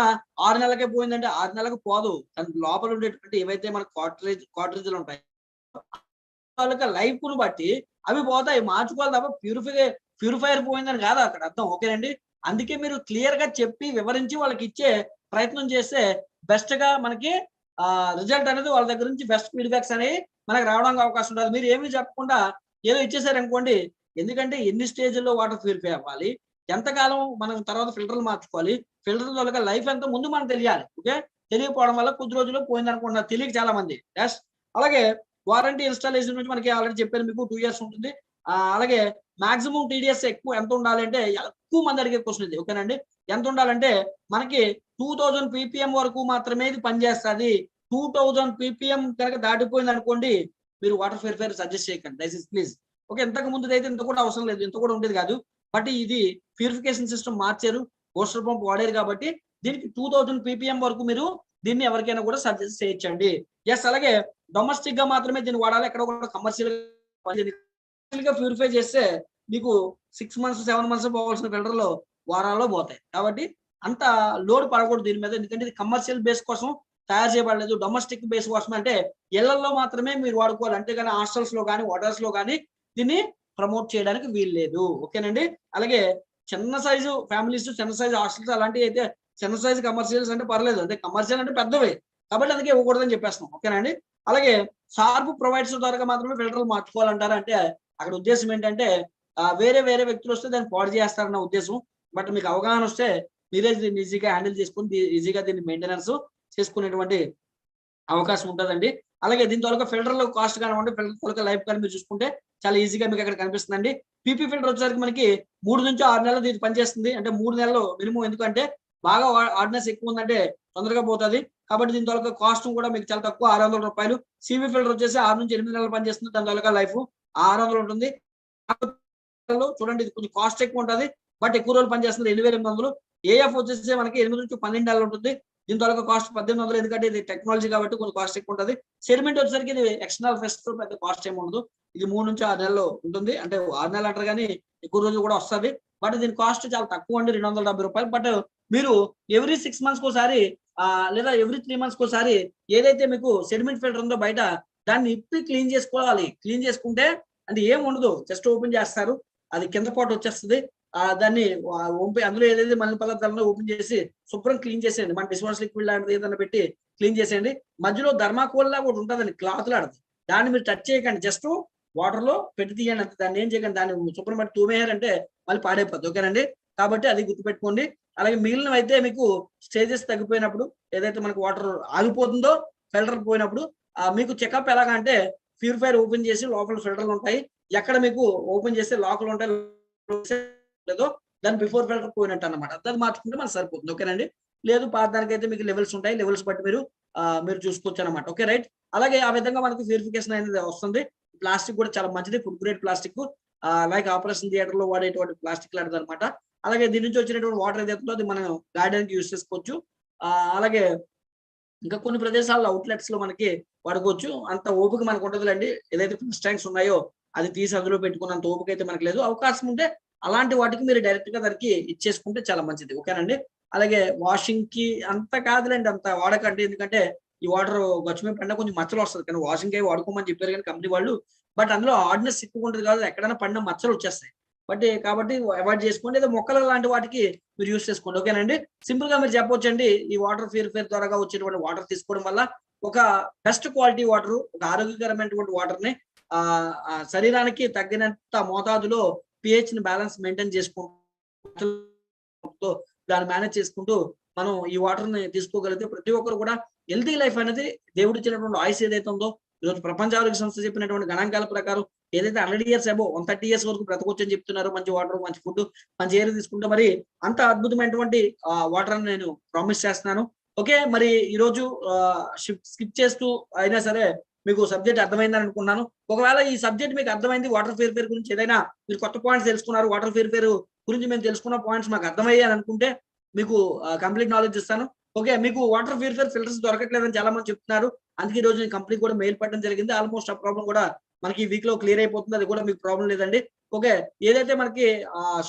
ఆరు నెలలకే పోయిందంటే ఆరు నెలలకు పోదు. దాని లోపల ఉండేటువంటి ఏవైతే మన కాటరేజ్ కాటరేజ్లు ఉంటాయి వాళ్ళకి లైఫ్ను బట్టి అవి పోతాయి. మార్చుకోవాలి తప్ప ప్యూరిఫై ప్యూరిఫైయర్ పోయిందని కాదు అక్కడ అర్థం. ఓకేనండి? అందుకే మీరు క్లియర్గా చెప్పి వివరించి వాళ్ళకి ఇచ్చే ప్రయత్నం చేస్తే బెస్ట్గా మనకి రిజల్ట్ అనేది వాళ్ళ దగ్గర నుంచి బెస్ట్ ఫీడ్బ్యాక్స్ అనేవి మనకి రావడానికి అవకాశం ఉంటుంది. మీరు ఏమీ చెప్పకుండా ఏదో ఇచ్చేసారు అనుకోండి ఎందుకంటే ఎన్ని స్టేజ్లో వాటర్ ప్యూరిఫై అవ్వాలి? ఎంతకాలం మనం తర్వాత ఫిల్టర్లు మార్చుకోవాలి? ఫిల్టర్ వల్ల లైఫ్ ఎంత ముందు మనకు తెలియాలి ఓకే? తెలియకపోవడం వల్ల కొద్ది రోజుల్లో పోయిందనుకుంటున్నారు తెలియక చాలా మంది. ఎస్ అలాగే వారంటీ ఇన్స్టాలేషన్ నుంచి మనకి ఆల్రెడీ చెప్పాను మీకు టూ ఇయర్స్ ఉంటుంది. అలాగే మాక్సిమం టీడీఎస్ ఎక్కువ ఎంత ఉండాలి అంటే ఎక్కువ మంది అడిగే క్వశ్చన్ ఇది ఓకేనండి ఎంత ఉండాలంటే మనకి టూ థౌజండ్ పీపీఎం వరకు మాత్రమే ఇది పనిచేస్తుంది. టూ థౌజండ్ పీపీఎం కనుక దాటిపోయింది అనుకోండి మీరు వాటర్ ఫేర్ ఫేర్ సజెస్ట్ చేయకండి దయచేసి ప్లీజ్ ఓకే ఇంతకు ముందు అయితే ఇంత కూడా అవసరం లేదు ఇంత కూడా ఉండేది కాదు. బట్ ఇది ప్యూరిఫికేషన్ సిస్టమ్ మార్చారు పోస్టర్ పంప్ వాడారు కాబట్టి దీనికి టూ థౌజండ్ పీపీఎం వరకు మీరు దీన్ని ఎవరికైనా కూడా సజెస్ట్ చేయొచ్చండి. ఎస్ అలాగే డొమెస్టిక్గా మాత్రమే దీన్ని వాడాలి. ఎక్కడ కూడా కమర్షియల్గా ప్యూరిఫై చేస్తే మీకు సిక్స్ మంత్స్ సెవెన్ మంత్స్ పోవాల్సిన ఫిల్టర్లు వారాల్లో పోతాయి. కాబట్టి అంత లోడ్ పడకూడదు దీని మీద. ఎందుకంటే ఇది కమర్షియల్ బేస్ కోసం తయారు చేయబడలేదు. డొమెస్టిక్ బేస్ కోసం అంటే ఇళ్ళలో మాత్రమే మీరు వాడుకోవాలి. అంతేగాని హాస్టల్స్లో కానీ హోటల్స్లో కానీ దీన్ని ప్రమోట్ చేయడానికి వీలు లేదు. ఓకేనండి? అలాగే చిన్న సైజు ఫ్యామిలీస్ చిన్న సైజు హాస్టల్స్ అలాంటివి అయితే చిన్న సైజు కమర్షియల్స్ అంటే పర్లేదు. అంటే కమర్షియల్ అంటే పెద్దవి. కాబట్టి అందుకే ఇవ్వకూడదని చెప్పేస్తున్నాం. ఓకేనండి? అలాగే షార్ప్ ప్రొవైడర్స్ ద్వారా మాత్రమే ఫిల్టర్లు మార్చుకోవాలంటారు అంటే అక్కడ ఉద్దేశం ఏంటంటే వేరే వేరే వ్యక్తులు వస్తే దాన్ని పాడు చేస్తారన్న ఉద్దేశం. బట్ మీకు అవగాహన వస్తే మీరే దీన్ని ఈజీగా హ్యాండిల్ చేసుకుని ఈజీగా దీన్ని మెయింటెనెన్స్ చేసుకునేటువంటి అవకాశం ఉంటుందండి. అలాగే దీని తాలూకా ఫిల్టర్లో కాస్ట్ కానివ్వండి ఫిల్టర్ తొలక లైఫ్ కానీ మీరు చూసుకుంటే చాలా ఈజీగా మీకు అక్కడ కనిపిస్తుందండి. పీపీ ఫిల్టర్ వచ్చేసరికి మనకి మూడు నుంచి ఆరు నెలలు దీనికి పనిచేస్తుంది. అంటే మూడు నెలలు మినిమం ఎందుకంటే బాగా ఆర్డినెన్స్ ఎక్కువ ఉందంటే తొందరగా పోతుంది. కాబట్టి దీని తొలక కాస్ట్ కూడా మీకు చాలా తక్కువ ఆరు వందల రూపాయలు. సివి ఫిల్టర్ వచ్చేసి ఆరు నుంచి ఎనిమిది నెలలు పనిచేస్తుంది. దాని తొలక లైఫ్ ఆరు వందలు ఉంటుంది. చూడండి ఇది కొంచెం కాస్ట్ ఎక్కువ ఉంటుంది. బట్ ఎక్కువ రోజులు పనిచేస్తుంది. ఎనిమిది వేల ఎనిమిది వందలు. ఏఎఫ్ వచ్చేసి మనకి ఎనిమిది నుంచి పన్నెండు నెలలు ఉంటుంది. దీని తొలక కాస్ట్ పద్దెనిమిది వందలు ఎందుకంటే ఇది టెక్నాలజీ కాబట్టి కొంచెం కాస్ట్ ఎక్కువ ఉంటుంది. సెడిమెంట్ వచ్చేసరికి ఇది ఎక్స్టర్నల్ ఫెస్ట్ పెద్ద కాస్ట్ ఏమి ఉండదు. ఇది మూడు నుంచి ఆరు నెలలు ఉంటుంది. అంటే ఆరు నెలలు అంటారు కానీ ఎక్కువ రోజులు కూడా వస్తుంది. బట్ దీని కాస్ట్ చాలా తక్కువ అండి రెండు వందల డెబ్బై రూపాయలు. బట్ మీరు ఎవ్రీ సిక్స్ మంత్స్ ఒకసారి లేదా ఎవ్రీ త్రీ మంత్స్ ఒకసారి ఏదైతే మీకు సెడిమెంట్ ఫిల్టర్ ఉందో బయట దాన్ని ఇప్పి క్లీన్ చేసుకోవాలి. క్లీన్ చేసుకుంటే అంటే ఏం ఉండదు. జస్ట్ ఓపెన్ చేస్తారు. అది కింద పాటు వచ్చేస్తుంది. ఆ దాన్ని ఓపెన్ అందులో ఏదైతే మళ్ళీ పదార్థాలను ఓపెన్ చేసి శుభ్రం క్లీన్ చేసేయండి. మన డిష్ వాష్ లిక్విడ్ లాంటిది ఏదైనా పెట్టి క్లీన్ చేసేయండి. మధ్యలో ధర్మాకోల్ లాగా ఒకటి ఉంటుందండి క్లాత్ లాంటిది దాన్ని మీరు టచ్ చేయకండి. జస్ట్ వాటర్లో పెట్టి తీయండి అంతే. దాన్ని ఏం చేయకండి? దాన్ని శుభ్రం పెట్టి తూమేయారంటే మళ్ళీ పాడైపోద్ది. ఓకేనండి? కాబట్టి అది గుర్తుపెట్టుకోండి. అలాగే మిగిలినవి అయితే మీకు స్టేజెస్ తగ్గిపోయినప్పుడు ఏదైతే మనకు వాటర్ ఆగిపోతుందో ఫిల్టర్ పోయినప్పుడు మీకు చెకప్ ఎలాగంటే ప్యూరిఫైర్ ఓపెన్ చేసి లోపల ఫిల్టర్లు ఉంటాయి. ఎక్కడ మీకు ఓపెన్ చేస్తే లోకల్ ఉంటాయి. లేదో దాని బిఫోర్ ఫిల్టర్ పోయినట్టు అన్నమాట. అది మార్చుకుంటే మనకు సరిపోతుంది. ఓకేనండి లేదు పాత దానికైతే మీకు లెవెల్స్ ఉంటాయి. లెవెల్స్ బట్టి మీరు మీరు చూసుకోవచ్చు అనమాట ఓకే రైట్ అలాగే ఆ విధంగా మనకి ప్యూరిఫికేషన్ అనేది వస్తుంది. ప్లాస్టిక్ కూడా చాలా మంచిది. Food grade plastic like operation థియేటర్లో వాడేటువంటి ప్లాస్టిక్ లాంటిది అనమాట అలాగే దీని నుంచి వచ్చినటువంటి వాటర్ ఏదైతే అది మనం గార్డెన్కి యూస్ చేసుకోవచ్చు అలాగే ఇంకా కొన్ని ప్రదేశాల్లో అవుట్లెట్స్లో మనకి వాడుకోవచ్చు. అంత ఓపిక మనకు ఉండదులేండి. ఏదైతే ఫిష్ ట్యాంక్స్ ఉన్నాయో అది తీసి అందులో పెట్టుకున్నంత ఓపిక అయితే మనకు లేదు. అవకాశం ఉంటే అలాంటి వాటికి మీరు డైరెక్ట్గా దానికి ఇచ్చేసుకుంటే చాలా మంచిది. ఓకేనండి? అలాగే వాషింగ్కి అంత కాదులేండి అంత వాడకండి. ఎందుకంటే ఈ వాటర్ గచ్చుమే పడినా కొంచెం మచ్చలు వస్తుంది. కానీ వాషింగ్ అయ్యి వాడుకోమని చెప్పారు కానీ కంపెనీ వాళ్ళు. బట్ అందులో హార్డ్నెస్ ఎక్కువ ఉంటుంది కాదు ఎక్కడైనా పడిన మచ్చలు వచ్చేస్తాయి. బట్ కాబట్టి అవాయిడ్ చేసుకోండి. ఏదో మొక్కలు లాంటి వాటికి మీరు యూస్ చేసుకోండి. ఓకేనండి? సింపుల్గా మీరు చెప్పొచ్చండి. ఈ వాటర్ ప్యూరిఫైర్ ద్వారా వచ్చేటువంటి వాటర్ తీసుకోవడం వల్ల ఒక బెస్ట్ క్వాలిటీ వాటర్ ఒక ఆరోగ్యకరమైనటువంటి వాటర్ని ఆ ఆ శరీరానికి తగ్గినంత మోతాదులో పిహెచ్ని బ్యాలెన్స్ మెయింటైన్ చేసుకుంటూ దాన్ని మేనేజ్ చేసుకుంటూ మనం ఈ వాటర్ని తీసుకోగలిగితే ప్రతి ఒక్కరు కూడా హెల్తీ లైఫ్ అనేది దేవుడు ఇచ్చినటువంటి ఆయుస్ ఏదైతే ఉందో ఈరోజు ప్రపంచ ఆరోగ్య సంస్థ చెప్పినటువంటి గణాంకాల ప్రకారం ఏదైతే hundred years above one thirty years వరకు బ్రతకొచ్చు అని చెప్తున్నారు మంచి వాటర్ మంచి ఫుడ్ మంచి ఎయిర్ తీసుకుంటే మరి అంత అద్భుతమైనటువంటి వాటర్ అని నేను ప్రామిస్ చేస్తున్నాను. ఓకే మరి ఈ రోజు స్కిప్ చేస్తూ అయినా సరే మీకు సబ్జెక్ట్ అర్థమైందని అనుకున్నాను. ఒకవేళ ఈ సబ్జెక్ట్ మీకు అర్థమైంది వాటర్ ఫేర్ గురించి ఏదైనా మీరు కొత్త పాయింట్స్ తెలుసుకున్నారు వాటర్ ఫేర్ గురించి మేము తెలుసుకున్న పాయింట్స్ మాకు అర్థమయ్యాయి అనుకుంటే మీకు కంప్లీట్ నాలెడ్జ్ ఇస్తాను. ఓకే మీకు వాటర్ ప్యూరిఫైర్ ఫిల్టర్స్ దొరకట్లేదని చాలా మంది చెప్తున్నారు. అందుకే ఈ రోజు నేను కూడా మెయిల్ పెట్టడం జరిగింది. ఆల్మోస్ట్ ఆ ప్రాబ్లం కూడా మనకి ఈ వీక్లో క్లియర్ అయిపోతుంది. అది కూడా మీకు ప్రాబ్లం లేదండి. ఓకే ఏదైతే మనకి